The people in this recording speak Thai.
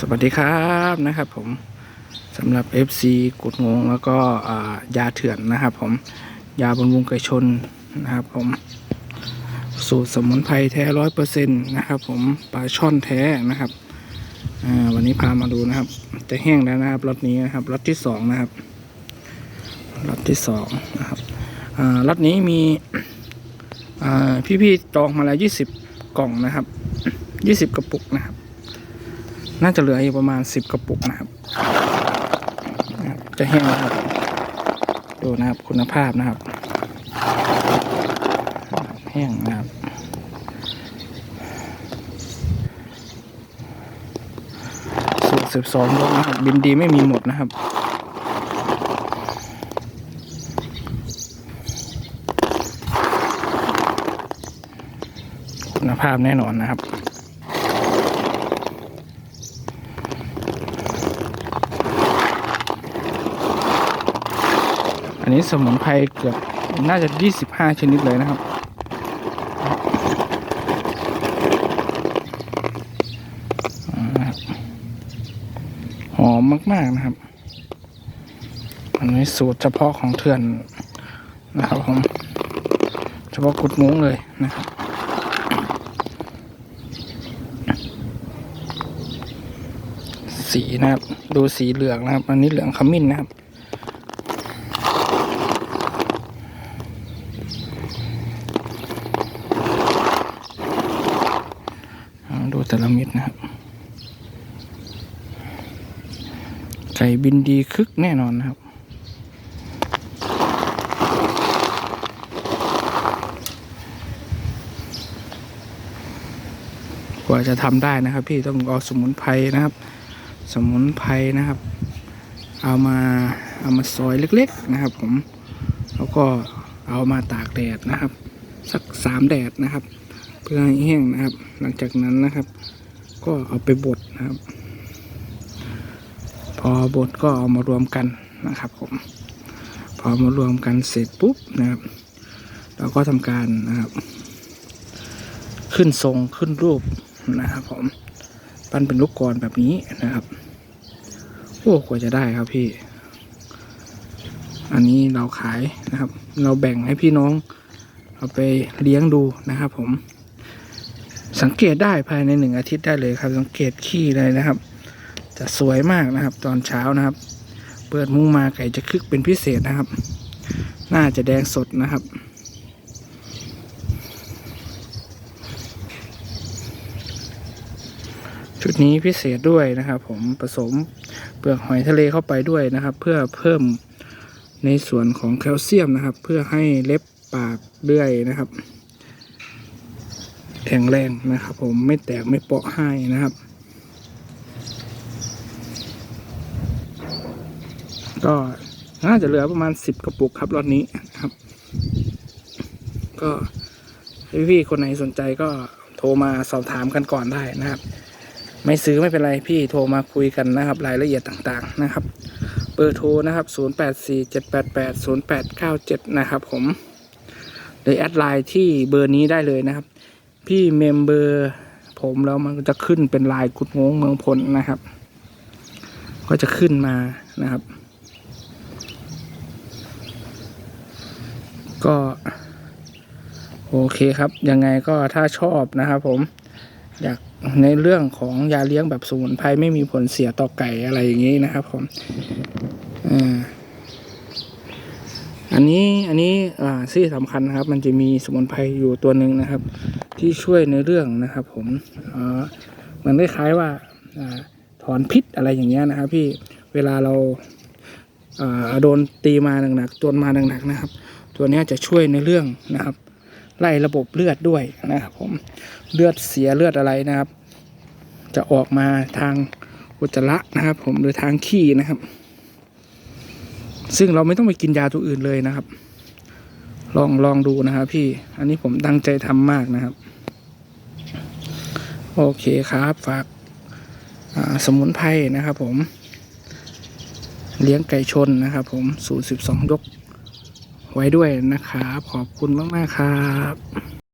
สวัสดีครับนะครับผมสำหรับ FC กุดงงแล้วก็ยาเถื่อนนะครับผมยาบำรุงไก่ชนนะครับผมสูตรสมุนไพรแท้ร้อยเปอร์เซ็นต์นะครับผมปลาช่อนแท้นะครับวันนี้พามาดูนะครับ จะแห้งแล้วนะครับรถนี้นะครับรถที่สองนะครับรถที่สองนะครับรถนี้มีพี่ๆจองมาแล้วยี่สิบกล่องนะครับยี่สิบกระปุกนะครับ น่าจะเหลืออยู่ประมาณสิบกระปุกนะครับ จะแห้งนะครับ ดูนะครับคุณภาพนะครับ แห้งนะครับ สูตรสิบสองรสนะครับ บินดีไม่มีหมดนะครับคุณภาพแน่นอนนะครับ อันนี้สมุนไพรเกือบน่าจะ 25 ชนิดเลยนะครับ หอมมาก ๆ นะครับ อันนี้สูตรเฉพาะของเถื่อนนะครับผม เฉพาะกุดมุ้งเลยนะครับสีนะครับ ดูสีเหลืองนะครับ อันนี้เหลืองขมิ้นนะครับ อ่าดู แต่ละเม็ดนะครับ ไก่บินดีคึกแน่นอนนะครับ กว่าจะทำได้นะครับ พี่ต้องเอาสมุนไพรนะครับ สมุนไพรนะครับ เอามาเอามาซอยเล็ก ๆนะครับ ผม แล้วก็เอามาตากแดดนะครับ สักสามแดดนะครับ เพื่อให้แห้งนะครับ หลังจากนั้นนะครับ ก็เอาไปบดนะครับ พอบดก็เอามารวมกันนะครับ ผม พอมารวมกันเสร็จปุ๊บนะครับ เราก็ทำการนะครับ ขึ้นทรงขึ้นรูปนะครับ ผมปั้นเป็นลูกกลอนแบบนี้นะครับโอ้กว่าจะได้ครับพี่ อันนี้เราขายนะครับ เราแบ่งให้พี่น้อง เอาไปเลี้ยงดูนะครับผม สังเกตได้ภายในหนึ่งอาทิตย์ได้เลยครับ สังเกตขี้เลยนะครับ จะสวยมากนะครับ ตอนเช้านะครับ เปิดมุ้งมาไก่จะคึกเป็นพิเศษนะครับน่าจะแดงสดนะครับชุดนี้พิเศษด้วยนะครับ ผมผสมเปลือกหอยทะเลเข้าไปด้วยนะครับ เพื่อเพิ่มในส่วนของแคลเซียมนะครับ เพื่อให้เล็บปากเลื่อยนะครับ แข็งแรงนะครับ ผมไม่แตกไม่เปาะให้นะครับ ก็น่าจะเหลือประมาณสิบกระปุกครับรอบนี้นะครับ ก็พี่ๆคนไหนสนใจก็โทรมาสอบถามกันก่อนได้นะครับ ไม่ซื้อไม่เป็นไรพี่โทรมาคุยกันนะครับ รายละเอียดต่างๆนะครับเบอร์โทรนะครับ 0847880897 นะครับผมเลยแอดไลน์ที่เบอร์นี้ได้เลยนะครับ พี่เมมเบอร์ผมแล้วมันก็จะขึ้นเป็นลายกุดงงเมืองพลนะครับ ก็จะขึ้นมานะครับ ก็ โอเคครับ ยังไงก็ถ้าชอบนะครับผมอยากในเรื่องของยาเลี้ยงแบบสมุนไพรไม่มีผลเสียต่อไก่อะไรอย่างนี้นะครับผมอ่า อันนี้อันนี้อ่าที่สำคัญนะครับ มันจะมีสมุนไพรอยู่ตัวหนึ่งนะครับ ที่ช่วยในเรื่องนะครับ ผมอ่ามันคล้ายว่าอถอนพิษอะไรอย่างเงี้ยนะครับ พี่เวลาเราโดนตีมาหนักๆตัวมาหนักๆนะครับ ตัวนี้จะช่วยในเรื่องนะครับ ไล่ระบบเลือดด้วยนะครับผมเลือดเสียเลือดอะไรนะครับ จะออกมาทางอุจจาระนะครับ ผมหรือทางขี้นะครับ ซึ่งเราไม่ต้องไปกินยาตัวอื่นเลยนะครับ ลองลองดูนะครับ พี่ อันนี้ผมตั้งใจทำมากนะครับ โอเคครับ ฝากสมุนไพรนะครับ ผม เลี้ยงไก่ชนนะครับ ผมสูตรสิบสองยกไว้ด้วยนะครับ ขอบคุณมาก ๆ ครับ